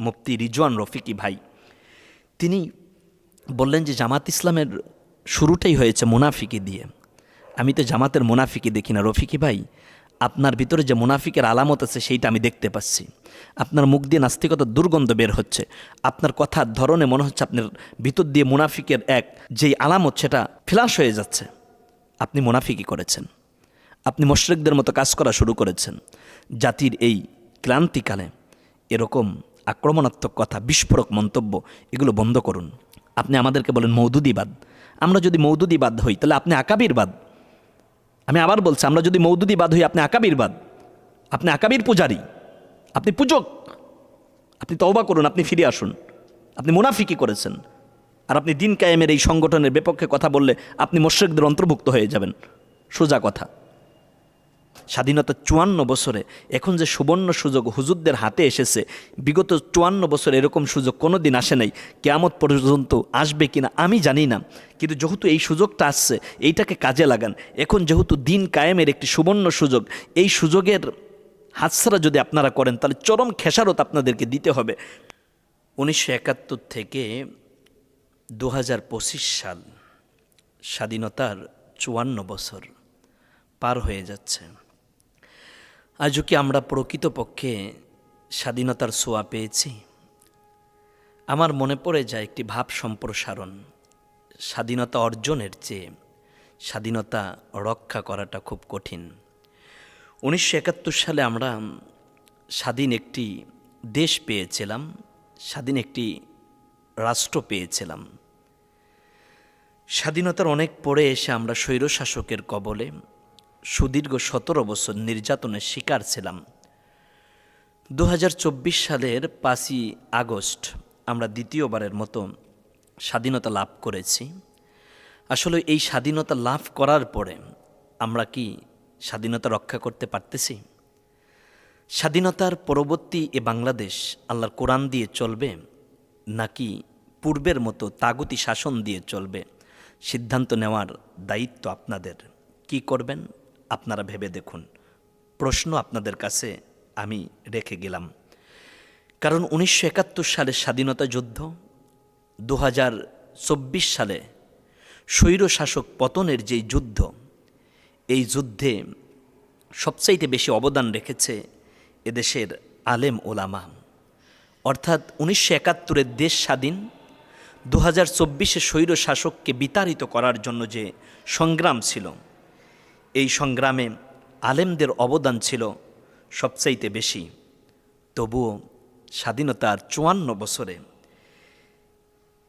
মুফতি রিজওয়ান রফিকি ভাই। তিনি বললেন যে, জামাত ইসলামের শুরুটাই হয়েছে মুনাফিকি দিয়ে। আমি তো জামাতের মুনাফিকি দেখি না। রফিকি ভাই, আপনার ভিতরে যে মুনাফিকের আলামত আছে, সেইটা আমি দেখতে পাচ্ছি। আপনার মুখ দিয়ে নাস্তিকতার দুর্গন্ধ বের হচ্ছে। আপনার কথার ধরনে মনে হচ্ছে আপনার ভিতর দিয়ে মুনাফিকের এক যেই আলামত, সেটা ফ্লাশ হয়ে যাচ্ছে। আপনি মুনাফিকি করেছেন। আপনি মোশরেকদের মতো কাজ করা শুরু করেছেন। জাতির এই ক্লান্তিকালে এরকম আক্রমণাত্মক কথা, বিস্ফোরক মন্তব্য, এগুলো বন্ধ করুন। আপনি আমাদেরকে বলেন মৌদুদিবাদ। আমরা যদি মৌদুদিবাদ হই, তাহলে আপনি আকাবিরবাদ। আমি আবার বলছি, আমরা যদি মৌদুদিবাদ হই, আপনি আকাবিরবাদ। আপনি আকাবির পূজারী। আপনি পূজক। আপনি তওবা করুন, আপনি ফিরে আসুন। আপনি মুনাফিকি করেছেন। আর আপনি দিন কায়েমের এই সংগঠনের বিপক্ষে কথা বললে আপনি মোশ্রেকদের অন্তর্ভুক্ত হয়ে যাবেন। সোজা কথা। স্বাধীনতা চুয়ান্ন বছরে, এখন যে সুবর্ণ সুযোগ হুজুরদের হাতে এসেছে, বিগত চুয়ান্ন বছর এরকম সুযোগ কোনো দিন আসে নাই, কেয়ামত পর্যন্ত আসবে কিনা আমি জানি না, কিন্তু যেহেতু এই সুযোগটা আসছে, এইটাকে কাজে লাগান। এখন যেহেতু দিন কায়েমের একটি সুবর্ণ সুযোগ, এই সুযোগের হাতছাড়া যদি আপনারা করেন, তাহলে চরম খেসারত আপনাদেরকে দিতে হবে। উনিশশো একাত্তর থেকে দু পঁচিশ সাল স্বাধীনতার চুয়ান্ন বছর পার হয়ে যাচ্ছে। আজও কি আমরা প্রকৃতপক্ষে স্বাধীনতার ছোঁয়া পেয়েছি? আমার মনে পড়ে যায় একটি ভাব সম্প্রসারণ, স্বাধীনতা অর্জনের চেয়ে স্বাধীনতা রক্ষা করাটা খুব কঠিন। উনিশশো একাত্তর সালে আমরা স্বাধীন একটি দেশ পেয়েছিলাম, স্বাধীন একটি রাষ্ট্র পেয়েছিলাম। স্বাধীনতার অনেক পরে এসে আমরা স্বৈরশাসকের কবলে সুদীর্ঘ সতেরো বছর নির্যাতনের শিকার ছিলাম। দু হাজার চব্বিশ সালের পাঁচই আগস্ট আমরা দ্বিতীয়বারের মতো স্বাধীনতা লাভ করেছি। আসলে এই স্বাধীনতা লাভ করার পরে আমরা কি স্বাধীনতা রক্ষা করতে পারতেছি? স্বাধীনতার পরবর্তী এ বাংলাদেশ আল্লাহর কোরআন দিয়ে চলবে নাকি পূর্বের মতো তাগুতি শাসন দিয়ে চলবে? সিদ্ধান্ত নেওয়ার দায়িত্ব আপনাদের। কি করবেন? আপনারা ভেবে দেখুন। প্রশ্ন আপনাদের কাছে আমি রেখে গেলাম। কারণ উনিশশো একাত্তর সালে স্বাধীনতা যুদ্ধ, দু সালে স্বৈরশাসক পতনের যেই যুদ্ধ, এই যুদ্ধে সবচাইতে বেশি অবদান রেখেছে এদেশের আলেম ওলামা। অর্থাৎ উনিশশো একাত্তরের দেশ স্বাধীন, দু হাজার চব্বিশে স্বৈর শাসককে বিতাড়িত করার জন্য যে সংগ্রাম ছিল এই সংগ্রামে আলেমদের অবদান ছিল সবচাইতে বেশি। তবুও স্বাধীনতার চুয়ান্ন বছরে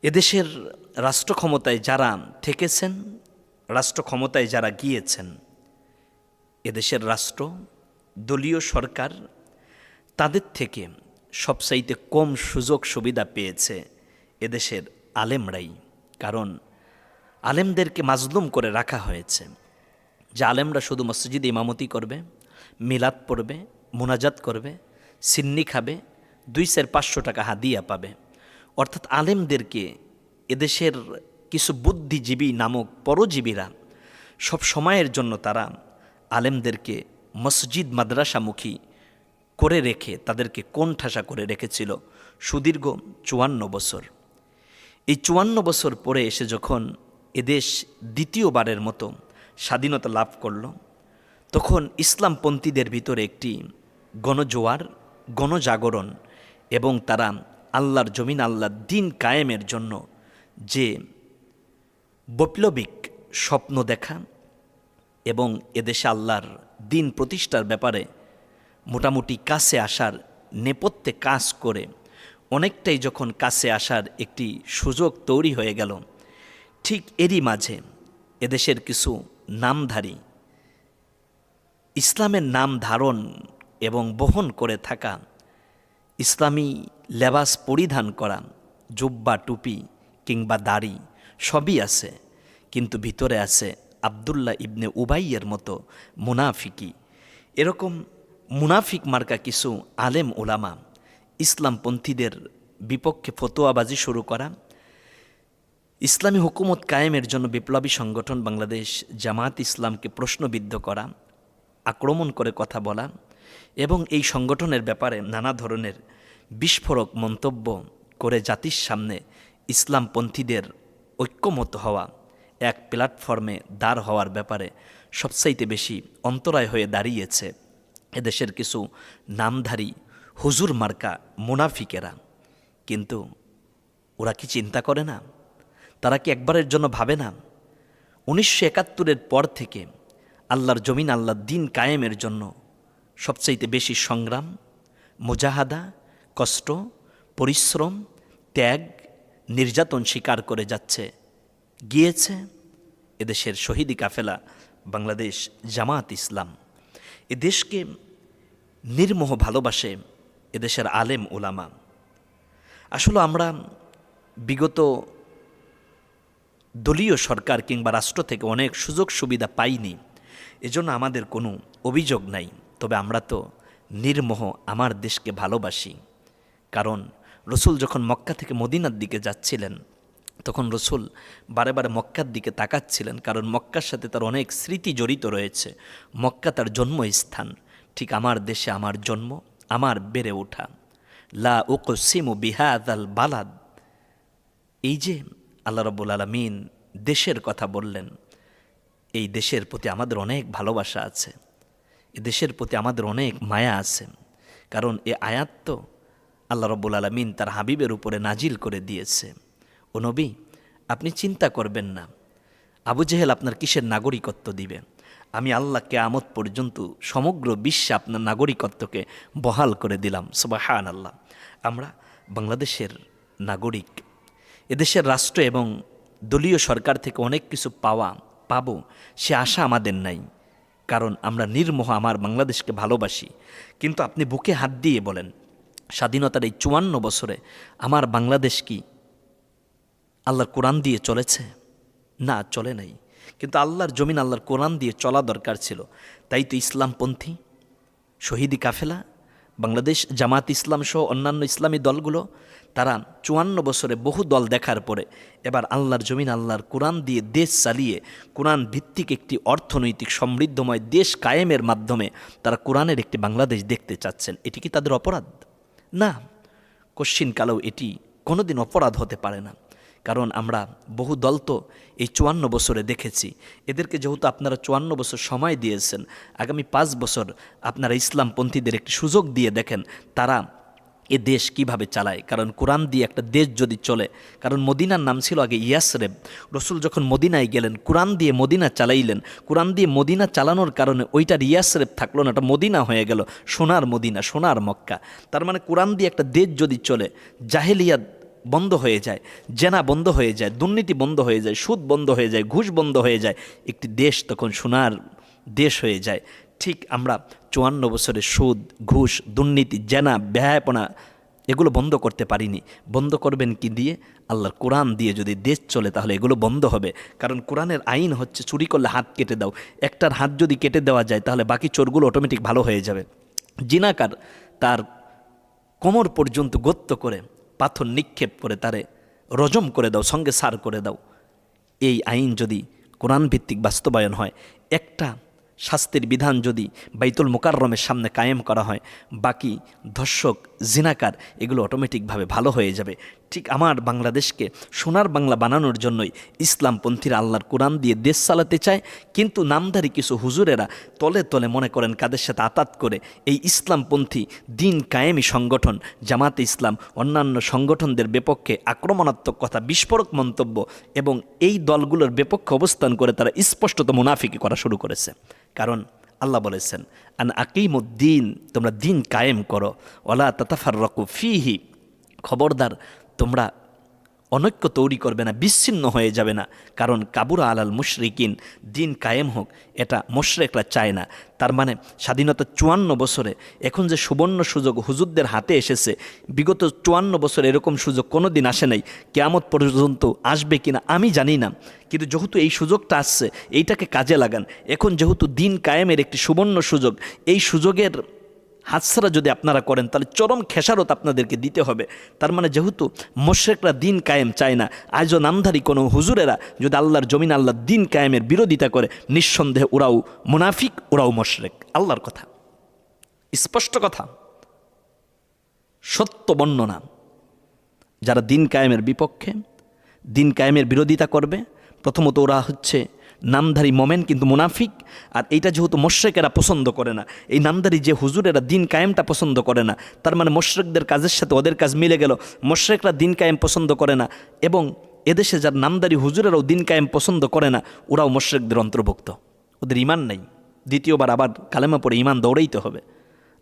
এদেশের রাষ্ট্র ক্ষমতায় যারা থেকেছেন রাষ্ট্র ক্ষমতায় যারা গিয়েছেন, এদেশের রাষ্ট্র, দলীয় সরকার তাদের থেকে সবচাইতে কম সুযোগ সুবিধা পেয়েছে এদেশের আলেমরাই। কারণ আলেমদেরকে মাজলুম করে রাখা হয়েছে। যে আলেমরা শুধু মসজিদে ইমামতি করবে, মিলাদ পড়বে, মোনাজাত করবে, সিন্নি খাবে, দুই সের পাঁচশো টাকা হাদিয়া পাবে। অর্থাৎ আলেমদেরকে এদেশের কিছু বুদ্ধিজীবী নামক পরজীবীরা সব সময়ের জন্য তারা আলেমদেরকে মসজিদ মাদ্রাসামুখী করে রেখে তাদেরকে কোণঠাসা করে রেখেছিল সুদীর্ঘ চুয়ান্ন বছর। এই চুয়ান্ন বছর পরে এসে যখন এদেশ দ্বিতীয়বারের মতো স্বাধীনতা লাভ করল। তখন ইসলামপন্থীদের ভিতরে একটি গণজোয়ার, গণজাগরণ এবং তারা আল্লাহর জমিন আল্লাহ দিন কায়েমের জন্য যে বৈপ্লবিক স্বপ্ন দেখা এবং এদেশে আল্লাহর দিন প্রতিষ্ঠার ব্যাপারে মোটামুটি কাছে আসার নেপথ্যে কাজ করে অনেকটাই যখন কাছে আসার একটি সুযোগ তৈরি হয়ে গেল, ঠিক এরই মাঝে এদেশের কিছু নামধারী। ইসলামের নাম ধারণ এবং বহন করে থাকা, ইসলামী লেবাস পরিধান করা, জুব্বা, টুপি কিংবা দাড়ি সবই আছে, কিন্তু ভিতরে আছে আবদুল্লাহ ইবনে উবাইয়ের মতো মুনাফিকি এরকম মুনাফিক মার্কা কিছু আলেম ওলামা ইসলামপন্থীদের বিপক্ষে ফতোয়াবাজি শুরু করা ইসলামী হুকুমত কায়েমের জন্য বিপ্লবী সংগঠন বাংলাদেশ জামাত ইসলামকে প্রশ্নবিদ্ধ করা, আক্রমণ করে কথা বলা এবং এই সংগঠনের ব্যাপারে নানা ধরনের বিস্ফোরক মন্তব্য করে জাতির সামনে ইসলামপন্থীদের ঐক্যমত হওয়া এক প্ল্যাটফর্মে দাঁড় হওয়ার ব্যাপারে সবচাইতে বেশি অন্তরায় হয়ে দাঁড়িয়েছে এদেশের কিছু নামধারী হুজুর মার্কা মুনাফিকেরা। কিন্তু ওরা কি চিন্তা করে না? তারা কি একবারের জন্য ভাবে না? উনিশশো একাত্তরের পর থেকে আল্লাহর জমিন, আল্লাহর দিন কায়েমের জন্য সবচাইতে বেশি সংগ্রাম, মুজাহাদা, কষ্ট, পরিশ্রম, ত্যাগ, নির্যাতন স্বীকার করে যাচ্ছে। গিয়েছে এদেশের শহীদি কাফেলা বাংলাদেশ জামাত ইসলাম। এ দেশকে নির্মোহ ভালোবাসে এদেশের আলেম ওলামা আসলে আমরা বিগত দলীয় সরকার কিংবা রাষ্ট্র থেকে অনেক সুযোগ সুবিধা পাইনি। এজন্য আমাদের কোনো অভিযোগ নাই। তবে আমরা তো নির্মোহ আমার দেশকে ভালোবাসি। কারণ রসুল যখন মক্কা থেকে মদিনার দিকে যাচ্ছিলেন, তখন রসুল বারে বারে মক্কার দিকে তাকাচ্ছিলেন। কারণ মক্কার সাথে তার অনেক স্মৃতি জড়িত রয়েছে। মক্কা তার জন্মস্থান। ঠিক আমার দেশে আমার জন্ম, আমার বেড়ে ওঠা। লা ওকসিমু বিহাদ আল বালাদ। এই যে আল্লাহ রব্বুল আলমিন দেশের কথা বললেন। এই দেশের প্রতি আমাদের অনেক ভালোবাসা আছে। এ দেশের প্রতি আমাদের অনেক মায়া আছে। কারণ এ আয়াত তো আল্লাহ রব্বুল আলমিন তার হাবিবের উপরে নাজিল করে দিয়েছে। ও নবী, আপনি চিন্তা করবেন না। আবু জেহেল আপনার কিসের নাগরিকত্ব দিবে? আমি আল্লাহ কেয়ামত পর্যন্ত সমগ্র বিশ্বে আপনার নাগরিকত্বকে বহাল করে দিলাম। সুবাহান আল্লাহ আমরা বাংলাদেশের নাগরিক এদেশের রাষ্ট্র এবং দলীয় সরকার থেকে অনেক কিছু পাওয়া, পাব, সে আশা আমাদের নাই। কারণ আমরা নির্মোহ আমার বাংলাদেশকে ভালোবাসি। কিন্তু আপনি বুকে হাত দিয়ে বলেন, স্বাধীনতার এই চুয়ান্ন বছরে আমার বাংলাদেশ কি আল্লাহর কোরআন দিয়ে চলেছে? না, চলে নাই। কিন্তু আল্লাহর জমিন আল্লাহর কোরআন দিয়ে চলা দরকার ছিল। তাই তো ইসলামপন্থী, শহীদি কাফেলা, বাংলাদেশ জামাত ইসলাম সহ অন্যান্য ইসলামী দলগুলো তারা চুয়ান্ন বছরে বহু দল দেখার পরে এবার আল্লাহর জমিন, আল্লাহর কোরআন দিয়ে দেশ চালিয়ে কোরআন ভিত্তিক একটি অর্থনৈতিক সমৃদ্ধময় দেশ কায়েমের মাধ্যমে তারা কোরআনের একটি বাংলাদেশ দেখতে চাচ্ছেন। এটি কি তাদের অপরাধ? না। কশ্চিনকালেও এটি কোনোদিন অপরাধ হতে পারে না। কারণ আমরা বহু দল তো এই চুয়ান্ন বছরে দেখেছি। এদেরকে যেহেতু আপনারা চুয়ান্ন বছর সময় দিয়েছেন, আগামী পাঁচ বছর আপনারা ইসলামপন্থীদের একটি সুযোগ দিয়ে দেখেন, তারা এ দেশ কীভাবে চালায়? কারণ কোরআন দিয়ে একটা দেশ যদি চলে, কারণ মদিনার নাম ছিল আগে ইয়াসরেব। রসুল যখন মদিনায় গেলেন, কোরআন দিয়ে মদিনা চালাইলেন। কোরআন দিয়ে মদিনা চালানোর কারণে ওইটার ইয়াসরেব থাকল না এটা মদিনা হয়ে গেল, সোনার মদিনা, সোনার মক্কা। তার মানে কোরআন দিয়ে একটা দেশ যদি চলে, জাহেলিয়াত বন্ধ হয়ে যায়, জেনা বন্ধ হয়ে যায়, দুর্নীতি বন্ধ হয়ে যায়, সুদ বন্ধ হয়ে যায়, ঘুষ বন্ধ হয়ে যায়, একটি দেশ তখন সোনার দেশ হয়ে যায়। ঠিক আমরা চুয়ান্ন বছরে সুদ, ঘুষ, দুর্নীতি, জেনা ব্যয়াপনা এগুলো বন্ধ করতে পারিনি। বন্ধ করবেন কি দিয়ে? আল্লাহর কোরআন দিয়ে যদি দেশ চলে তাহলে এগুলো বন্ধ হবে। কারণ কোরআনের আইন হচ্ছে চুরি করলে হাত কেটে দাও। একটার হাত যদি কেটে দেওয়া যায় তাহলে বাকি চোরগুলো অটোমেটিক ভালো হয়ে যাবে। জিনাকার তার কোমর পর্যন্ত গত্য করে, পাথর নিক্ষেপ করে তারে রজম করে দাও, সঙ্গে সার করে দাও। এই আইন যদি কোরআন ভিত্তিক বাস্তবায়ন হয়, একটা শাস্তির বিধান যদি বাইতুল মোকাররমের সামনে কায়েম করা হয়, বাকি ধর্ষক, জিনাকার, এগুলো অটোমেটিকভাবে ভালো হয়ে যাবে। ঠিক আমার বাংলাদেশকে সোনার বাংলা বানানোর জন্যই ইসলামপন্থীরা আল্লাহর কোরআন দিয়ে দেশ চালাতে চায়, কিন্তু নামধারী কিছু হুজুরেরা তলে তলে মনে করেন কাদের সাথে আতাত করে এই ইসলামপন্থী দিন কায়েমি সংগঠন, জামাতে ইসলাম, অন্যান্য সংগঠনদের বিপক্ষে আক্রমণাত্মক কথা, বিস্ফোরক মন্তব্য এবং এই দলগুলোর বিপক্ষে অবস্থান করে তারা স্পষ্টত মুনাফিকি করা শুরু করেছে। কারণ আল্লাহ বলেছেন, আন আকিমুদ্দিন তোমরা দিন কায়েম করো ওলা তাতাফার রকু ফিহি। খবরদার তোমরা অনৈক্য তৈরি করবে না, বিচ্ছিন্ন হয়ে যাবে না। কারণ কাবুরা আলাল মুশরিকিন, দিন কায়েম হোক, এটা মোশরেকরা চায় না। তার মানে স্বাধীনতা চুয়ান্ন বছরে, এখন যে সুবর্ণ সুযোগ হুজুরদের হাতে এসেছে, বিগত চুয়ান্ন বছর এরকম সুযোগ কোনো দিন আসে নাই। কেয়ামত পর্যন্ত আসবে কিনা আমি জানি না। কিন্তু যেহেতু এই সুযোগটা আসছে, এইটাকে কাজে লাগান। এখন যেহেতু দিন কায়েমের একটি সুবর্ণ সুযোগ, এই সুযোগের হাতছাড়া যদি আপনারা করেন, তাহলে চরম খেসারত আপনাদেরকে দিতে হবে। তার মানে যেহেতু মোশেকরা দিন কায়েম চায় না, আজও নামধারী কোনো হুজুরেরা যদি আল্লাহর জমিন আল্লাহ দিন কায়েমের বিরোধিতা করে, নিঃসন্দেহে ওরাও মুনাফিক, ওরাও মোশরেক আল্লাহর কথা। স্পষ্ট কথা। সত্য বর্ণনা। যারা দিন কায়েমের বিপক্ষে, দিন কায়েমের বিরোধিতা করবে, প্রথমত ওরা হচ্ছে নামধারী মোমেন কিন্তু মুনাফিক, আর এইটা যেহেতু মোশ্রেকেরা পছন্দ করে না, এই নামধারী যে হুজুরেরা দিন কায়েমটা পছন্দ করে না, তার মানে মোশ্রেকদের কাজের সাথে ওদের কাজ মিলে গেল মোশ্রেকরা দিন কায়েম পছন্দ করে না, এবং এদেশে যার নামদারি হুজুরেরাও দিন কায়েম পছন্দ করে না, ওরাও মোশ্রেকদের অন্তর্ভুক্ত। ওদের ইমান নাই, দ্বিতীয়বার আবার কালেমা পড়ে ইমান দৌড়াইতে হবে।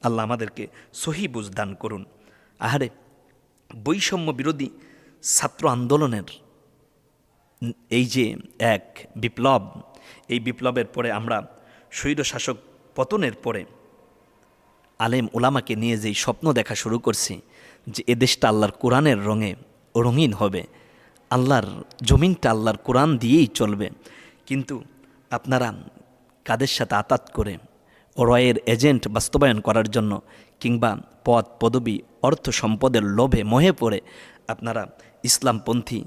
আল্লাহ আমাদেরকে সহি বুঝদান করুন। আহারে, বৈষম্য বিরোধী ছাত্র আন্দোলনের এই যে এক বিপ্লব, এই বিপ্লবের পরে আমরা স্বৈর শাসক পতনের পরে আলেম ওলামাকে নিয়ে যেই স্বপ্ন দেখা শুরু করছি, যে এ দেশটা আল্লাহর কোরআনের রঙে রঙিন হবে, আল্লাহর জমিনটা আল্লাহর কোরআন দিয়েই চলবে। কিন্তু আপনারা কাদের সাথে আতাত করে রয়ের এজেন্ট বাস্তবায়ন করার জন্য কিংবা পদ পদবি, অর্থ সম্পদের লোভে মোহে পড়ে আপনারা ইসলামপন্থী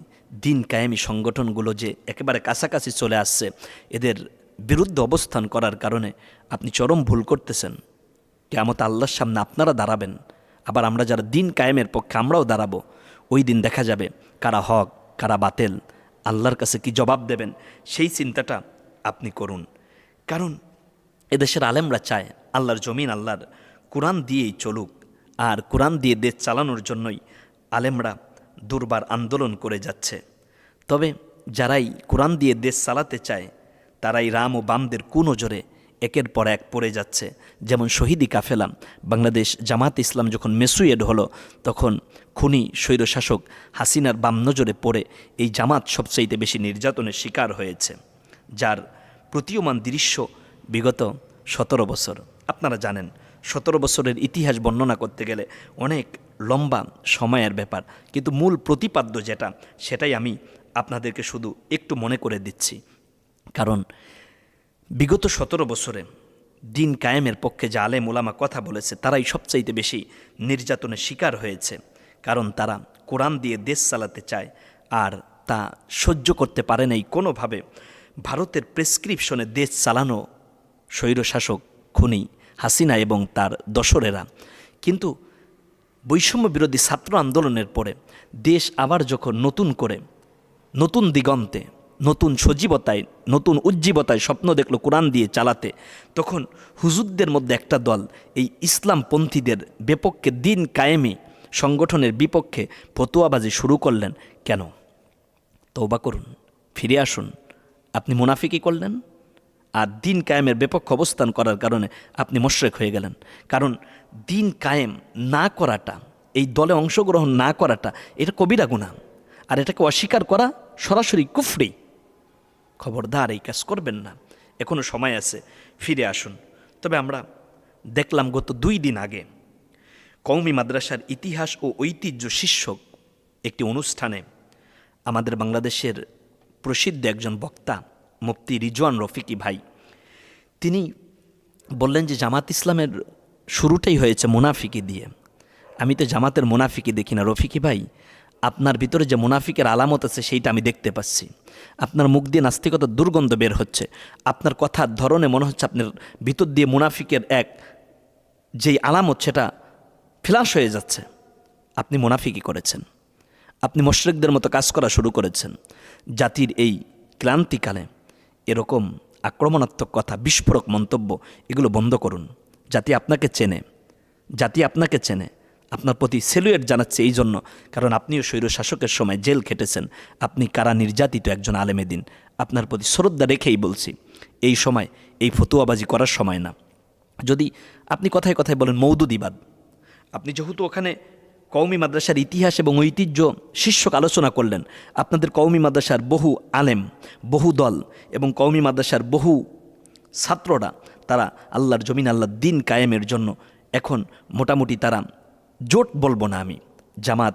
দিন কায়েমি সংগঠনগুলো যে একেবারে কাছাকাছি চলে আসছে, এদের বিরুদ্ধে অবস্থান করার কারণে আপনি চরম ভুল করতেছেন। কেমত আল্লাহর সামনে আপনারা দাঁড়াবেন। আবার আমরা যারা দিন কায়েমের পক্ষে আমরাও দাঁড়াবো, ওই দিন দেখা যাবে কারা হক, কারা বাতেল, আল্লাহর কাছে কি জবাব দেবেন, সেই চিন্তাটা আপনি করুন। কারণ এদেশের আলেমরা চায় আল্লাহর জমিন আল্লাহর কোরআন দিয়েই চলুক, আর কোরআন দিয়ে দেশ চালানোর জন্যই আলেমরা দুর্বার আন্দোলন করে যাচ্ছে। তবে যারাই কোরআন দিয়ে দেশ চালাতে চায়, তারাই রাম ও বামদের কুনজরে একের পর এক পড়ে যাচ্ছে। যেমন শহীদি কাফেলা, বাংলাদেশ জামাত ইসলাম যখন মেসুয়েড হলো, তখন খুনি স্বৈরশাসক হাসিনার বাম নজরে পড়ে এই জামাত সবচাইতে বেশি নির্যাতনের শিকার হয়েছে, যার প্রতীয়মান দৃশ্য বিগত সতেরো বছর। আপনারা জানেন, সতেরো বছরের ইতিহাস বর্ণনা করতে গেলে অনেক লম্বা সময়ের ব্যাপার। কিন্তু মূল প্রতিপাদ্য যেটা, সেটাই আমি আপনাদেরকে শুধু একটু মনে করে দিচ্ছি। কারণ বিগত সতেরো বছরে দিন কায়েমের পক্ষে যে আলেম ওলামা কথা বলেছে, তারাই সবচাইতে বেশি নির্যাতনের শিকার হয়েছে। কারণ তারা কোরআন দিয়ে দেশ চালাতে চায়, আর তা সহ্য করতে পারে নাই কোনোভাবে। ভারতের প্রেসক্রিপশনে দেশ চালানো স্বৈরশাসক খুনি হাসিনা এবং তার দশরেরা কিন্তু বৈষম্য বিরোধী ছাত্র আন্দোলনের পরে দেশ আবার যখন নতুন করে, নতুন দিগন্তে, নতুন সজীবতায়, নতুন উজ্জীবতায় স্বপ্ন দেখল কোরআন দিয়ে চালাতে, তখন হুজুরদের মধ্যে একটা দল, এই ইসলামপন্থীদের বিপক্ষে দিন কায়েমে সংগঠনের বিপক্ষে ফতুয়াবাজি শুরু করলেন। কেন? তৌবা করুন, ফিরে আসুন। আপনি মুনাফিকি করলেন? আর দিন কায়েমের বিপক্ষ অবস্থান করার কারণে আপনি মোশরেক হয়ে গেলেন। কারণ দিন কায়েম না করাটা, এই দলে অংশগ্রহণ না করাটা, এটা কবিরা গুণা আর এটাকে অস্বীকার করা সরাসরি কুফরি। খবরদার, এই কাজ করবেন না। এখনও সময় আছে, ফিরে আসুন। তবে আমরা দেখলাম গত দুই দিন আগে কৌমি মাদ্রাসার ইতিহাস ও ঐতিহ্য শীর্ষক একটি অনুষ্ঠানে আমাদের বাংলাদেশের প্রসিদ্ধ একজন বক্তা মুফতি রিজওয়ান রফিকি ভাই। তিনি বললেন যে, জামাত ইসলামের শুরুটাই হয়েছে মুনাফিকি দিয়ে। আমি তো জামাতের মুনাফিকি দেখি না, রফিকি ভাই। আপনার ভিতরে যে মুনাফিকের আলামত আছে, সেইটা আমি দেখতে পাচ্ছি। আপনার মুখ দিয়ে নাস্তিকতার দুর্গন্ধ বের হচ্ছে। আপনার কথার ধরনে মনে হচ্ছে আপনার ভিতর দিয়ে মুনাফিকের এক যেই আলামত, সেটা ফ্লাশ হয়ে যাচ্ছে। আপনি মুনাফিকি করেছেন। আপনি মোশরেকদের মতো কাজ করা শুরু করেছেন। জাতির এই ক্লান্তিকালে এরকম আক্রমণাত্মক কথা, বিস্ফোরক মন্তব্য, এগুলো বন্ধ করুন। জাতি আপনাকে চেনে। জাতি আপনাকে চেনে। আপনার প্রতি সেলুয়েট জানাচ্ছে এই জন্য, কারণ আপনিও স্বৈর শাসকের সময় জেল খেটেছেন। আপনি কারা নির্যাতিত একজন আলেমেদিন আপনার প্রতি শ্রদ্ধা রেখেই বলছি, এই সময় এই ফতুয়াবাজি করার সময় না। যদি আপনি কথায় কথায় বলেন মৌদুদিবাদ, আপনি যেহেতু ওখানে কৌমি মাদ্রাসার ইতিহাস এবং ঐতিহ্য শীর্ষক আলোচনা করলেন। আপনাদের কৌমি মাদ্রাসার বহু আলেম, বহু দল এবং কৌমি মাদ্রাসার বহু ছাত্ররা, তারা আল্লাহর জমিন, আল্লাহর দিন কায়েমের জন্য এখন মোটামুটি তারা জোট বলব না আমি, জামাত,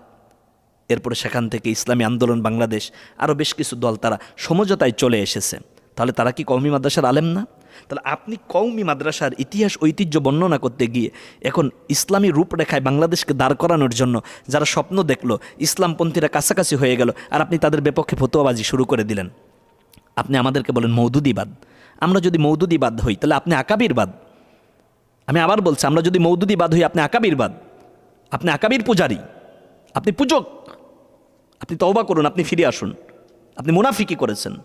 এরপরে সেখান থেকে ইসলামী আন্দোলন, বাংলাদেশ আরও বেশ কিছু দল তারা সমঝোতায় চলে এসেছে। তাহলে তারা কি কৌমি মাদ্রাসার আলেম না? তাহলে আপনি কৌমি মাদ্রাসার ইতিহাস, ঐতিহ্য বর্ণনা করতে গিয়ে এখন ইসলামী রূপরেখায় বাংলাদেশকে দাঁড় করানোর জন্য যারা স্বপ্ন দেখল, ইসলামপন্থীরা কাছাকাছি হয়ে গেল আর আপনি তাদের বিপক্ষে ফতোয়াবাজি শুরু করে দিলেন। আপনি আমাদেরকে বলেন মৌদুদিবাদ। আমরা যদি মৌদুদিবাদ হই, তাহলে আপনি আকাবিরবাদ। আমি আবার বলছি, আমরা যদি মৌদুদিবাদ হই, আপনি আকাবিরবাদ। আপনি আকাবির পূজারী। আপনি পূজক। আপনি তওবা করুন, আপনি ফিরে আসুন। আপনি মুনাফিকি করেছেন।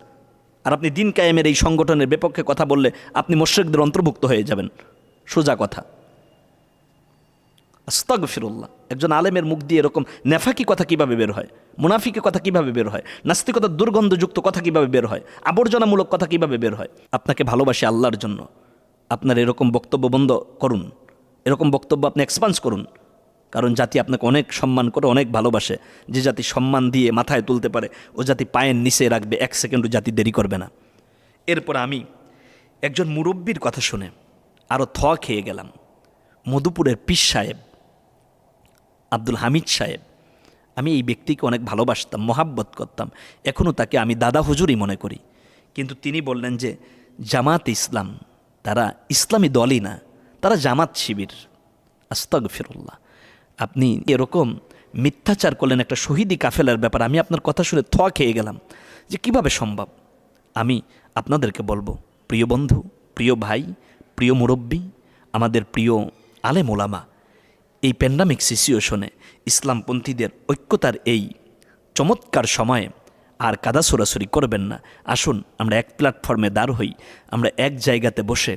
আর আপনি দিন কায়েমের এই সংগঠনের বিপক্ষে কথা বললে আপনি মোশ্রেকদের অন্তর্ভুক্ত হয়ে যাবেন। সোজা কথা। আস্তাগ ফিরুল্লাহ একজন আলেমের মুখ দিয়ে এরকম নেফাকি কথা কীভাবে বের হয়? মুনাফিকি কথা কীভাবে বের হয়? নাস্তিকতার দুর্গন্ধযুক্ত কথা কীভাবে বের হয়? আবর্জনামূলক কথা কীভাবে বের হয়? আপনাকে ভালোবাসি আল্লাহর জন্য। আপনার এরকম বক্তব্য বন্ধ করুন। এরকম বক্তব্য আপনি এক্সপান্স করুন। কারণ জাতি আপনাকে অনেক সম্মান করে, অনেক ভালোবাসে। যে জাতি সম্মান দিয়ে মাথায় তুলতে পারে, ও জাতি পায়ের নিচে রাখবে, এক সেকেন্ডও জাতি দেরি করবে না। এরপর আমি একজন মুরব্বীর কথা শুনে আরও থ খেয়ে গেলাম। মধুপুরের পিস সাহেব, আব্দুল হামিদ সাহেব, আমি এই ব্যক্তিকে অনেক ভালোবাসতাম, মহাব্বত করতাম। এখনও তাকে আমি দাদা হুজুরই মনে করি। কিন্তু তিনি বললেন যে, জামাত ইসলাম, তারা ইসলামী দলই না, তারা জামাত শিবির। আস্তক ফিরুল্লাহ আপনি এরকম মিথ্যাচার করলেন একটা শহীদি কাফেলার ব্যাপার, আমি আপনার কথা শুনে থ খেয়ে গেলাম যে কীভাবে সম্ভব? আমি আপনাদেরকে বলব, প্রিয় বন্ধু, প্রিয় ভাই, প্রিয় মুরব্বী, আমাদের প্রিয় আলেম ওলামা, এই প্যান্ডামিক সিচুয়েশনে ইসলামপন্থীদের ঐক্যতার এই চমৎকার সময়ে আর কাদা সরাসরি করবেন না। আসুন, আমরা এক প্ল্যাটফর্মে দাঁড় হই, আমরা এক জায়গাতে বসে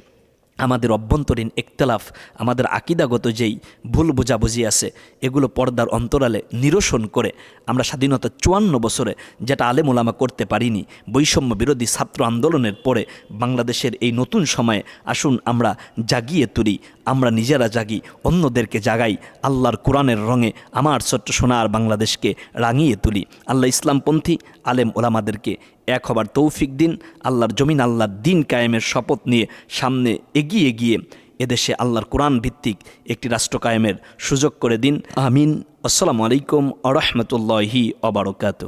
আমাদের অভ্যন্তরীণ একতলাফ, আমাদের আকিদাগত যেই ভুল বোঝাবুঝি আছে, এগুলো পর্দার অন্তরালে নিরসন করে আমরা স্বাধীনতা চুয়ান্ন বছরে যেটা আলেম ওলামা করতে পারিনি, বৈষম্য বিরোধী ছাত্র আন্দোলনের পরে বাংলাদেশের এই নতুন সময়ে আসুন আমরা জাগিয়ে তুলি, আমরা নিজেরা জাগি, অন্যদেরকে জাগাই, আল্লাহর কোরআনের রঙে আমার ছোট্ট সোনার বাংলাদেশকে রাঙিয়ে তুলি। আল্লাহ ইসলামপন্থী আলেম ওলামাদেরকে এক হবার তৌফিক দিন, আল্লাহর জমিন, আল্লাহর দিন কায়েমের শপথ নিয়ে সামনে এগিয়ে গিয়ে এদেশে আল্লাহর কোরআন ভিত্তিক একটি রাষ্ট্র কায়েমের সুযোগ করে দিন। আমিন। আসসালামু আলাইকুম আ রহমতুল্লাহি অবরকাত